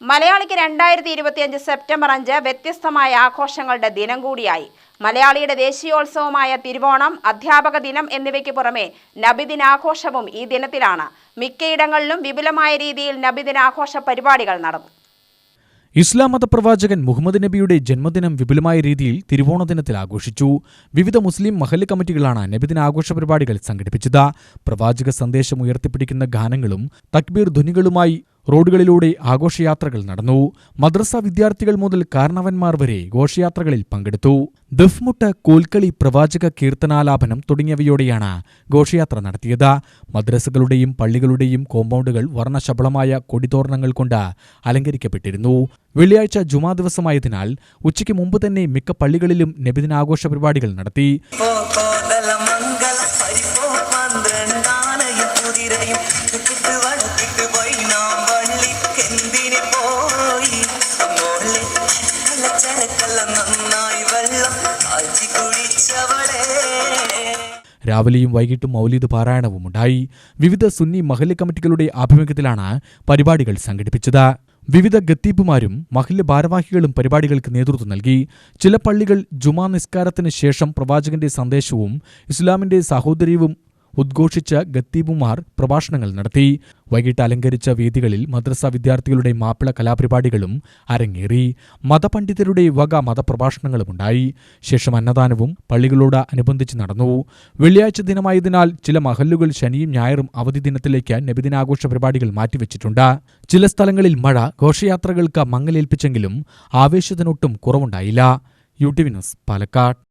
മലയാളിക്ക് രണ്ടായിരത്തി ഇരുപത്തിയഞ്ച് സെപ്റ്റംബർ അഞ്ച് വ്യത്യസ്തമായ ആഘോഷങ്ങളുടെ ദിനം കൂടിയായി. മലയാളിയുടെ ദേശീയോത്സവമായ തിരുവോണം അധ്യാപക ദിനം എന്നിവയ്ക്ക് പുറമെ നബിദിനാഘോഷവും ഈ ദിനത്തിലാണ്. മിക്കയിടങ്ങളിലും വിപുലമായ രീതിയിൽ നബിദിനാഘോഷ പരിപാടികൾ നടന്നു. ഇസ്ലാം മതപ്രവാചകൻ മുഹമ്മദ് നബിയുടെ ജന്മദിനം വിപുലമായ രീതിയിൽ തിരുവോണ ദിനത്തിൽ ആഘോഷിച്ചു. വിവിധ മുസ്ലിം മഹല്ല് കമ്മിറ്റികളാണ് നബിദിന ആഘോഷ പരിപാടികൾ സംഘടിപ്പിച്ചത്. പ്രവാചക സന്ദേശം ഉയർത്തിപ്പിടിക്കുന്ന ഗാനങ്ങളും തക്ബീർ ധ്വനികളുമായി റോഡുകളിലൂടെ ആഘോഷയാത്രകൾ നടന്നു. മദ്രസ വിദ്യാർത്ഥികൾ മുതൽ കാരണവന്മാർ വരെ ഘോഷയാത്രകളിൽ പങ്കെടുത്തു. ദഫ്മുട്ട് കോൽക്കളി പ്രവാചക കീർത്തനാലാപനം തുടങ്ങിയവയോടെയാണ് ഘോഷയാത്ര നടത്തിയത്. മദ്രസകളുടെയും പള്ളികളുടെയും കോമ്പൗണ്ടുകൾ വർണശബളമായ കൊടിതോരണങ്ങൾ കൊണ്ട് അലങ്കരിക്കപ്പെട്ടിരുന്നു. വെള്ളിയാഴ്ച ജുമാ ദിവസമായതിനാൽ ഉച്ചയ്ക്ക് മുമ്പ് തന്നെ മിക്ക പള്ളികളിലും നബിദിനാഘോഷ പരിപാടികൾ നടത്തി. രാവിലെയും വൈകിട്ടും മൗലീദ് പാരായണവും ഉണ്ടായി. വിവിധ സുന്നി മഹല്ല് കമ്മിറ്റികളുടെ ആഭിമുഖ്യത്തിലാണ് പരിപാടികൾ സംഘടിപ്പിച്ചത്. വിവിധ ഗത്തീബുമാരും മഹല്ല് ഭാരവാഹികളും പരിപാടികൾക്ക് നേതൃത്വം നൽകി. ചില പള്ളികൾ ജുമാ നിസ്കാരത്തിന് ശേഷം പ്രവാചകന്റെ സന്ദേശവും ഇസ്ലാമിന്റെ സാഹോദര്യവും ഉദ്ഘോഷിച്ച ഗത്തീബുമാർ പ്രഭാഷണങ്ങൾ നടത്തി. വൈകിട്ട് അലങ്കരിച്ച വേദികളിൽ മദ്രസ വിദ്യാർത്ഥികളുടെ മാപ്പിള കലാപരിപാടികളും അരങ്ങേറി. മതപണ്ഡിതരുടെ വക മതപ്രഭാഷണങ്ങളുമുണ്ടായി. ശേഷം അന്നദാനവും പള്ളികളോട് അനുബന്ധിച്ച് നടന്നു. വെള്ളിയാഴ്ച ദിനമായതിനാൽ ചില മഹല്ലുകൾ ശനിയും ഞായറും അവധി ദിനത്തിലേക്ക് നബിദിനാഘോഷ പരിപാടികൾ മാറ്റിവെച്ചിട്ടുണ്ട്. ചില സ്ഥലങ്ങളിൽ മഴ ഘോഷയാത്രകൾക്ക് മങ്ങലേൽപ്പിച്ചെങ്കിലും ആവേശത്തിനൊട്ടും കുറവുണ്ടായില്ല. U T V Palakkad.